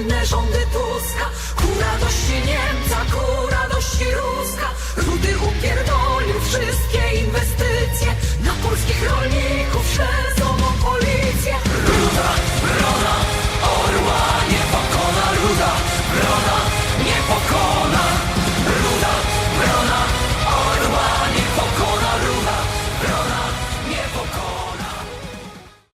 błędne rządy Tuska, ku radości Niemca, ku radości Ruska.